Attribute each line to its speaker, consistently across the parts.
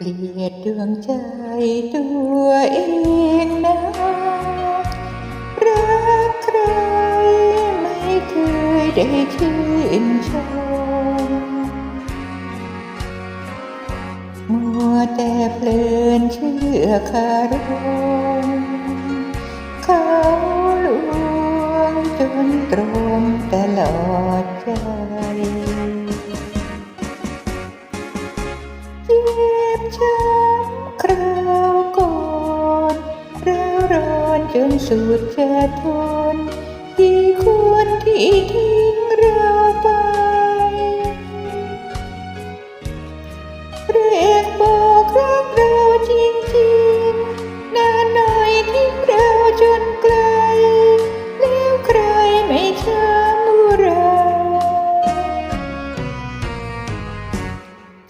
Speaker 1: เกลียดดวงใจตัวเองนะรักใครไม่เคยได้ชื่นชมมัวแต่เพลินเชื่อคารมเขาลวงจนตรมตลอด จนสุดจะทนที่คนที่ทิ้งเราไปเรียกบอกรักเราจริงๆนานหน่อยทิ้งเราจนไกล แล้วใครไม่ช้ำเรา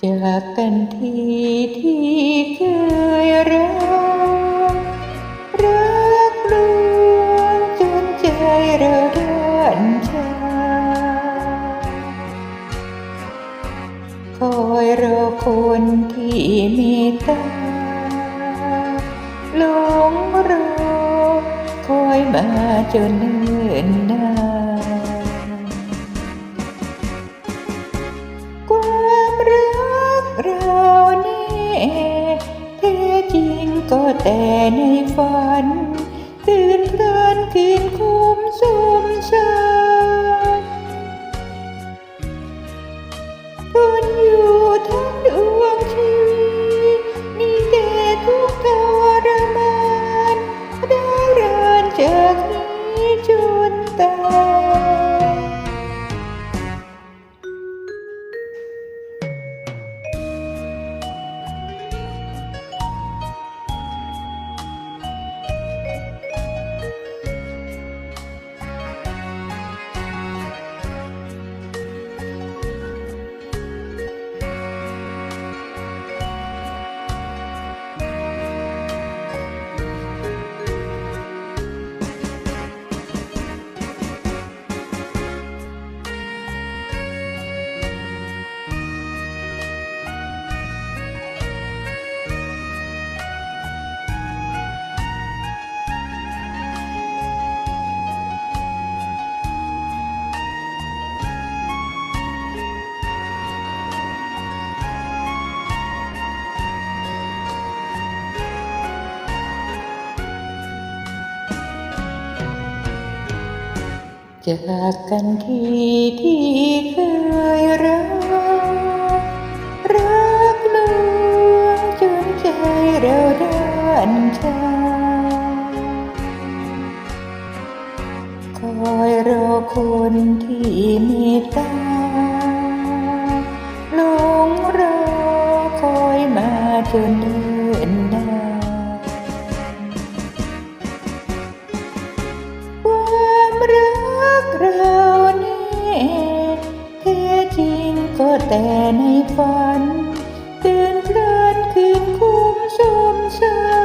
Speaker 1: จากกันที่ที่เคยรัก คอยรอคนที่มตตาหลงรอคอยมาจนเนิ่นนานความรักเราแน่แท้จริงก็แต่ในฝัน ตื่นเพลันคืนคุ้ น จากกันทีที่เคยรัก รักลวงจนใจเราด้านชาคอยรอคนที่เมตตาหลงรอคอยมาจนเดิ chấm